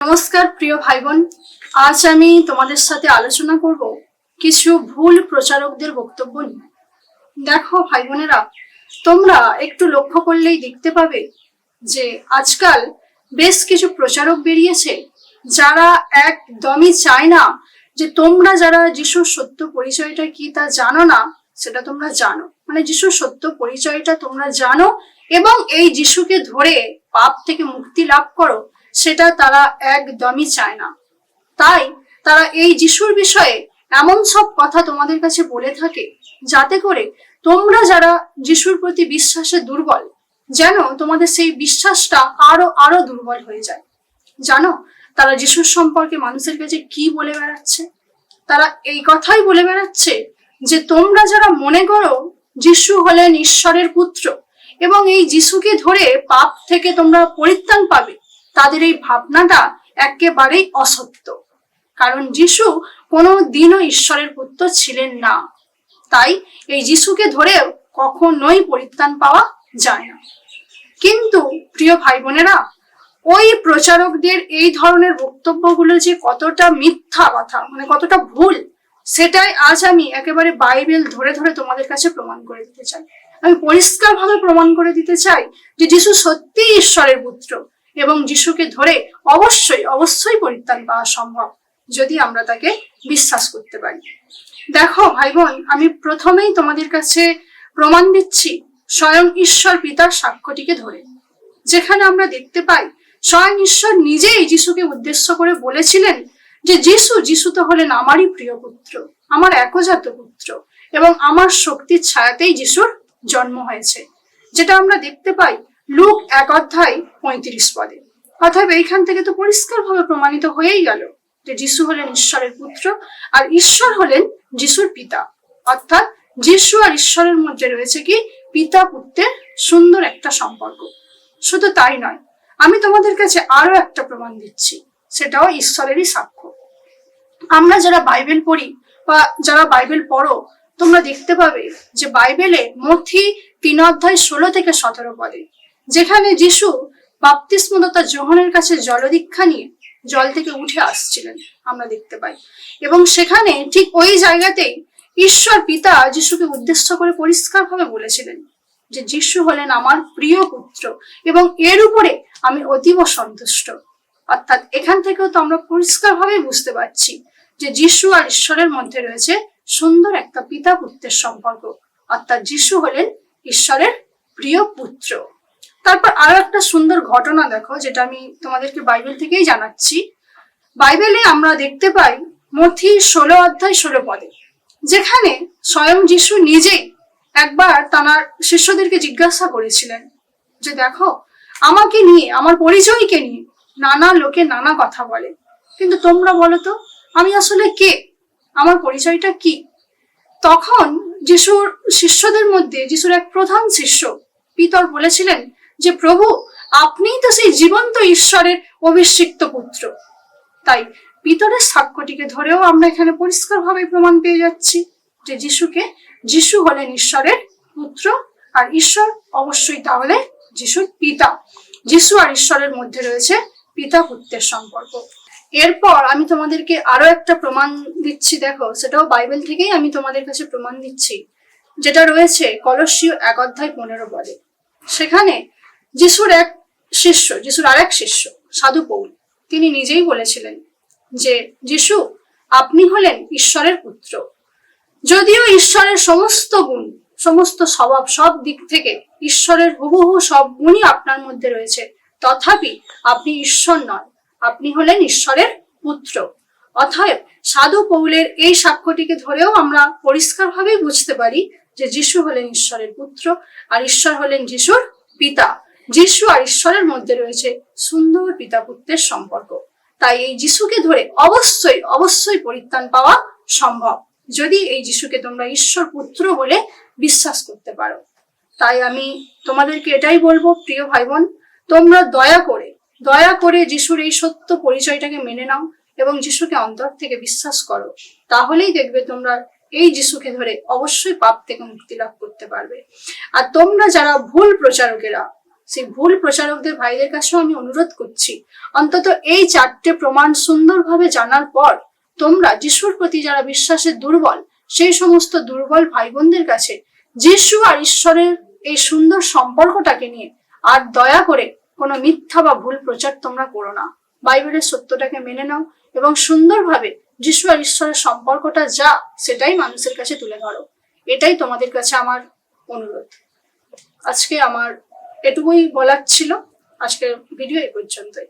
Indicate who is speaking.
Speaker 1: নমস্কার, প্রিয় ভাই বোন আজ আমি তোমাদের সাথে আলোচনা করব কিছু ভুল প্রচারকদের বক্তব্য নিয়ে। দেখো ভাই বোনেরা তোমরা একটু লক্ষ্য করলেই দেখতে পাবে যে আজকাল বেশ কিছু প্রচারক বেরিয়েছে যারা একদমই চায় না যে তোমরা যারা যিশুর সত্য পরিচয়টা কি তা জানো না, সেটা তোমরা জানো। মানে যিশুর সত্য পরিচয়টা তোমরা জানো এবং এই যিশুকে ধরে পাপ থেকে মুক্তি লাভ করো। সেটা তারা একদমই চায় না। তাই তারা এই যিশুর বিষয়ে এমন সব কথা তোমাদের কাছে বলে থাকে, যাতে করে তোমরা যারা যিশুর প্রতি বিশ্বাসে দুর্বল, যেন তোমাদের সেই বিশ্বাসটা আরও আরও দুর্বল হয়ে যায়। জানো, তারা যিশুর সম্পর্কে মানুষের কাছে কি বলে বেড়াচ্ছে? তারা এই কথাই বলে বেড়াচ্ছে যে তোমরা যারা মনে করো যিশু হলেন ঈশ্বরের পুত্র এবং এই যিশুকে ধরে পাপ থেকে তোমরা পরিত্রাণ পাবে তাদের এই ভাবনাটা একেবারেই অসত্য। কারণ যিশু কোনো দিনও ঈশ্বরের পুত্র ছিলেন না। তাই এই যিশুকে ধরেও কখনোই পরিত্রাণ পাওয়া যায় না। কিন্তু প্রিয় ভাই বোনেরা ওই প্রচারকদের এই ধরনের বক্তব্যগুলো যে কতটা মিথ্যা কথা মানে কতটা ভুল, সেটাই আজ আমি একেবারে বাইবেল ধরে ধরে তোমাদের কাছে প্রমাণ করে দিতে চাই। আমি পরিষ্কারভাবে প্রমাণ করে দিতে চাই যে যিশু সত্যিই ঈশ্বরের পুত্র। এবং যিশুকে ধরে অবশ্যই অবশ্যই পরিত্রাণ পাওয়া সম্ভব যদি আমরা তাকে বিশ্বাস করতে পারি। দেখো ভাই বোন আমি প্রথমেই তোমাদের কাছে প্রমাণ দিচ্ছি, স্বয়ং ঈশ্বর পিতার সাক্ষ্যটিকে ধরে। যেখানে আমরা দেখতে পাই, স্বয়ং ঈশ্বর নিজেই যিশুকে উদ্দেশ্য করে বলেছিলেন যে যিশু যিশু তো হলেন আমারই প্রিয় পুত্র, আমার একজাত পুত্র এবং আমার শক্তির ছায়াতেই যিশুর জন্ম হয়েছে। যেটা আমরা দেখতে পাই লুক এক অধ্যায় পঁয়ত্রিশ পদে। অর্থাৎ এইখান থেকে তো পরিষ্কারভাবে প্রমাণিত হয়েই গেল যে যিশু হলেন ঈশ্বরের পুত্র আর ঈশ্বর হলেন যিশুর পিতা। অর্থাৎ যিশু আর ঈশ্বরের মধ্যে রয়েছে কি? পিতা পুত্রের সুন্দর একটা সম্পর্ক। শুধু তাই নয়, আমি তোমাদের কাছে আরও একটা প্রমাণ দিচ্ছি, সেটাও ঈশ্বরেরই সাক্ষ্য। আমরা যারা বাইবেল পড়ি বা যারা বাইবেল পড়ো, তোমরা দেখতে পাবে যে বাইবেলে মথি তিন অধ্যায় ষোলো থেকে সতেরো পদে যেখানে যিশু বাপ্তিস্মদতা জোহনের কাছে জলদীক্ষা নিয়ে জল থেকে উঠে আসছিলেন, আমরা দেখতে পাই। এবং সেখানে ঠিক ওই জায়গাতেই ঈশ্বর পিতা যিশুকে উদ্দেশ্য করে পরিষ্কারভাবে বলেছিলেন যে যিশু হলেন আমার প্রিয় পুত্র এবং এর উপরে আমি অতীব সন্তুষ্ট। অর্থাৎ এখান থেকেও তো আমরা পরিষ্কারভাবে বুঝতে পারছি যে যিশু আর ঈশ্বরের মধ্যে রয়েছে সুন্দর একটা পিতা পুত্রের সম্পর্ক। অর্থাৎ যিশু হলেন ঈশ্বরের প্রিয় পুত্র। তারপর আরও একটা সুন্দর ঘটনা দেখো, যেটা আমি তোমাদেরকে বাইবেল থেকেই জানাচ্ছি। বাইবেলে আমরা দেখতে পাই মথি ষোলো অধ্যায় ষোলো পদে, যেখানে স্বয়ং যিশু নিজেই একবার তাঁর শিষ্যদেরকে জিজ্ঞাসা করেছিলেন যে, দেখো, আমাকে নিয়ে, আমার পরিচয়কে নিয়ে নানা লোকে নানা কথা বলে। কিন্তু তোমরা বলো তো, আমি আসলে কে? আমার পরিচয়টা কি? তখন যিশুর শিষ্যদের মধ্যে, যিশুর এক প্রধান শিষ্য পিতর বলেছিলেন যে প্রভু, আপনিই তো সেই জীবন্ত ঈশ্বরের অভিষিক্ত পুত্র। তাই পিতরের সাক্ষ্যটিকে ধরেও আমরা এখানে পরিষ্কারভাবে প্রমাণ পেয়ে যাচ্ছি যে যিশুকে যিশু হলেন ঈশ্বরের পুত্র, আর ঈশ্বর অবশ্যই তাহলে যিশুর পিতা। যিশু আর ঈশ্বরের মধ্যে রয়েছে পিতা পুত্রের সম্পর্ক। এরপর আমি তোমাদেরকে আরও একটা প্রমাণ দিচ্ছি, দেখো, সেটাও বাইবেল থেকেই আমি তোমাদের কাছে প্রমাণ দিচ্ছি, যেটা রয়েছে কলসীয় এক অধ্যায় পনেরো পদে সেখানে যিশুর এক শিষ্য, যিশুর আরেক শিষ্য, সাধু পৌল, তিনি নিজেই বলেছিলেন যে, যিশু, আপনি হলেন ঈশ্বরের পুত্র। যদিও ঈশ্বরের সমস্ত গুণ, সমস্ত স্বভাব সব দিক থেকে ঈশ্বরের হুবহু সব গুণই আপনার মধ্যে রয়েছে, তথাপি আপনি ঈশ্বর নন। আপনি হলেন ঈশ্বরের পুত্র। অতএব সাধু পৌলের এই সাক্ষ্যটিকে ধরেও আমরা পরিষ্কারভাবেই বুঝতে পারি যে, যিশু হলেন ঈশ্বরের পুত্র আর ঈশ্বর হলেন যিশুর পিতা। যিশু আর ঈশ্বরের মধ্যে রয়েছে সুন্দর পিতা পুত্রের সম্পর্ক। তাই এই যিশুকে ধরে অবশ্যই অবশ্যই পরিত্রাণ পাওয়া সম্ভব। যদি এই যিশুকে তোমরা ঈশ্বর পুত্র বলে বিশ্বাস করতে পারো। তাই আমি তোমাদেরকে এটাই বলব, প্রিয় ভাই বোন তোমরা দয়া করে দয়া করে যিশুর এই সত্য পরিচয়টাকে মেনে নাও এবং যিশুকে অন্তর থেকে বিশ্বাস করো। তাহলেই দেখবে তোমরা এই যিশুকে ধরে অবশ্যই পাপ থেকে মুক্তি লাভ করতে পারবে। আর তোমরা যারা ভুল প্রচারকেরা সেই ভুল প্রচারকদের ভাইদের কাছেও আমি অনুরোধ করছি। অন্তত এই চারটে প্রমাণ সুন্দরভাবে জানার পর তোমরা যিশুর প্রতি যারা বিশ্বাসে দুর্বল, সেই সমস্ত দুর্বল ভাই বোনদের কাছে যিশু আর ঈশ্বরের এই সুন্দর সম্পর্কটাকে নিয়ে আর দয়া করে কোনো মিথ্যা বা ভুল প্রচার তোমরা করো না। বাইবেলের সত্যটাকে মেনে নাও এবং সুন্দরভাবে যিশু আর ঈশ্বরের সম্পর্কটা যা, সেটাই মানুষের কাছে তুলে ধরো। এটাই তোমাদের কাছে আমার অনুরোধ। আজকে আমার এটুকুই বলার ছিল। আজকের ভিডিও এই পর্যন্তই।